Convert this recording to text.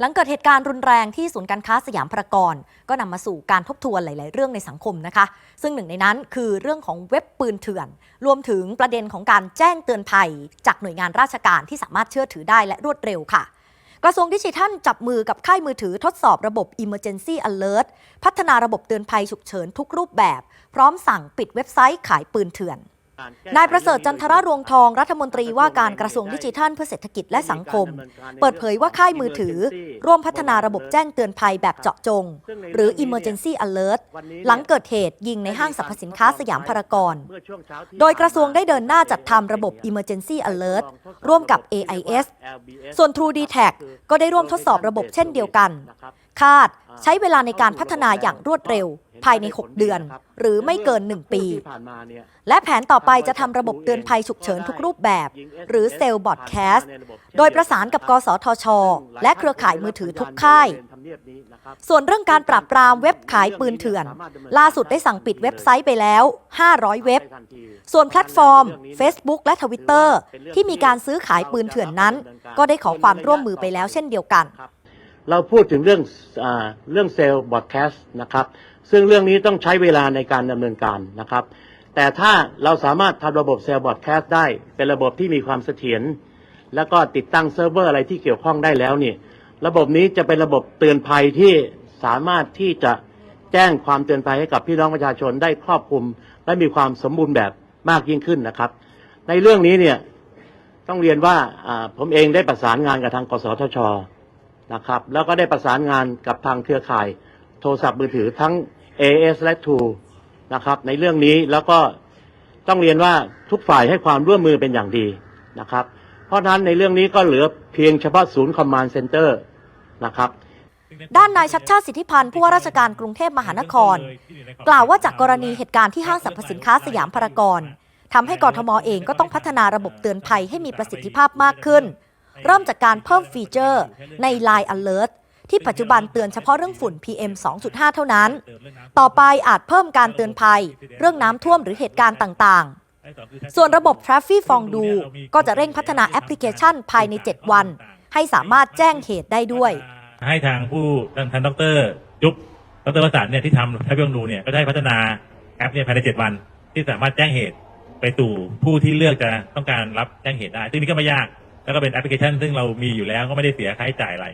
หลังเกิดเหตุการณ์รุนแรงที่ศูนย์การค้าสยามพารากอนก็นำมาสู่การทบทวนหลาย ๆ เรื่องในสังคมนะคะ ซึ่งหนึ่งในนั้นคือเรื่องของเว็บปืนเถื่อน รวมถึงประเด็นของการแจ้งเตือนภัย จากหน่วยงานราชการที่สามารถเชื่อถือได้และรวดเร็วค่ะกระทรวงดิจิทัลจับมือกับค่ายมือถือทดสอบระบบ Emergency Alert พัฒนาระบบเตือนภัยฉุกเฉินทุกรูปแบบ พร้อมสั่งปิดเว็บไซต์ขายปืนเถื่อน นายประเสริฐจันทรรวงทองรัฐมนตรีว่าการกระทรวงดิจิทัลเพื่อเศรษฐกิจและสังคม เปิดเผยว่าค่ายมือถือ ร่วมพัฒนาระบบแจ้งเตือนภัยแบบเจาะจง หรือ Emergency Alert หลังเกิดเหตุยิงในห้างสรรพสินค้าสยามพารากอนโดยกระทรวงได้เดินหน้าจัดทำระบบ Emergency Alert ร่วมกับ AIS ส่วน True d t a c ก็ได้ร่วมทดสอบระบบเช่นเดียวกัน คาดใช้เวลาในการพัฒนาอย่างรวดเร็ว ภายใน 6 เดือน หรือไม่เกิน 1 ปี และแผนต่อไปจะทำระบบเตือนภัยฉุกเฉินทุกรูปแบบ หรือเซลล์บอดแคสต์โดยประสานกับ กสทช และเครือข่ายมือถือทุกค่าย ส่วนเรื่องการปราบปรามเว็บขายปืนเถื่อน ล่าสุดได้สั่งปิดเว็บไซต์ไปแล้ว 500 เว็บ ส่วนแพลตฟอร์ม Facebook และ Twitter ที่มีการซื้อขายปืนเถื่อนนั้น ก็ได้ขอความร่วมมือไปแล้วเช่นเดียวกัน เราพูดถึงเรื่องอเรื่องเซลล์บอดแคสต์นะครับ ซึ่งเรื่องนี้ต้องใช้เวลาในการดำเนินการนะครับ แต่ถ้าเราสามารถทำระบบเซลล์บอดแคสต์ได้ เป็นระบบที่มีความเสถียรแล้วก็ติดตั้งเซิร์ฟเวอร์อะไรที่เกี่ยวข้องได้แล้วเนี่ยระบบนี้จะเป็นระบบเตือนภัยที่สามารถที่จะแจ้งความเตือนภัยให้กับพี่น้องประชาชนได้ครอบคลุม และมีความสมบูรณ์แบบมากยิ่งขึ้นนะครับ ในเรื่องนี้เนี่ยต้องเรียนว่าอ่าผมเองได้ประสานงานกับทางกสทช นะครับ แล้วก็ได้ประสานงานกับทางเครือข่ายโทรศัพท์มือถือทั้ง AS และ True นะครับ ในเรื่องนี้แล้วก็ต้องเรียนว่าทุกฝ่ายให้ความร่วมมือเป็นอย่างดีนะครับ เพราะฉะนั้นในเรื่องนี้ก็เหลือเพียงเฉพาะศูนย์คอมมานด์เซ็นเตอร์นะครับด้านนายชัดชาติสิทธิพันธ์ผู้ว่าราชการกรุงเทพมหานคร กล่าวว่าจากกรณีเหตุการณ์ที่ห้างสรรพสินค้าสยามพารากอนทำให้กรทมเองก็ต้องพัฒนาระบบเตือนภัยให้มีประสิทธิภาพมากขึ้น เริ่มจากการเพิ่มฟีเจอร์ใน Line Alert ที่ปัจจุบันเตือนเฉพาะเรื่องฝุ่น PM 2.5 เท่านั้น ต่อไปอาจเพิ่มการเตือนภัย เรื่องน้ำท่วมหรือเหตุการณ์ต่างๆ ส่วนระบบ t r a f f i c ฟองดู ก็จะเร่งพัฒนาแอปพลิเคชันภายใน 7 วัน ให้สามารถแจ้งเหตุได้ด้วย ให้ทางผู้ท่านดรจุ๊บดรประสานเนี่ยที่ทำทัพยงดูเนี่ยก็ได้พัฒนาแอปเนี่ยภายในเจ็ดวัน ที่สามารถแจ้งเหตุไปสู่ผู้ที่เลือกจะต้องการรับแจ้งเหตุได้ซึ่งนี่ก็ไม่ยาก แล้วก็เป็นแอปพลิเคชัน ซึ่งเรามีอยู่แล้วก็ไม่ได้เสียค่าใช้จ่ายอะไร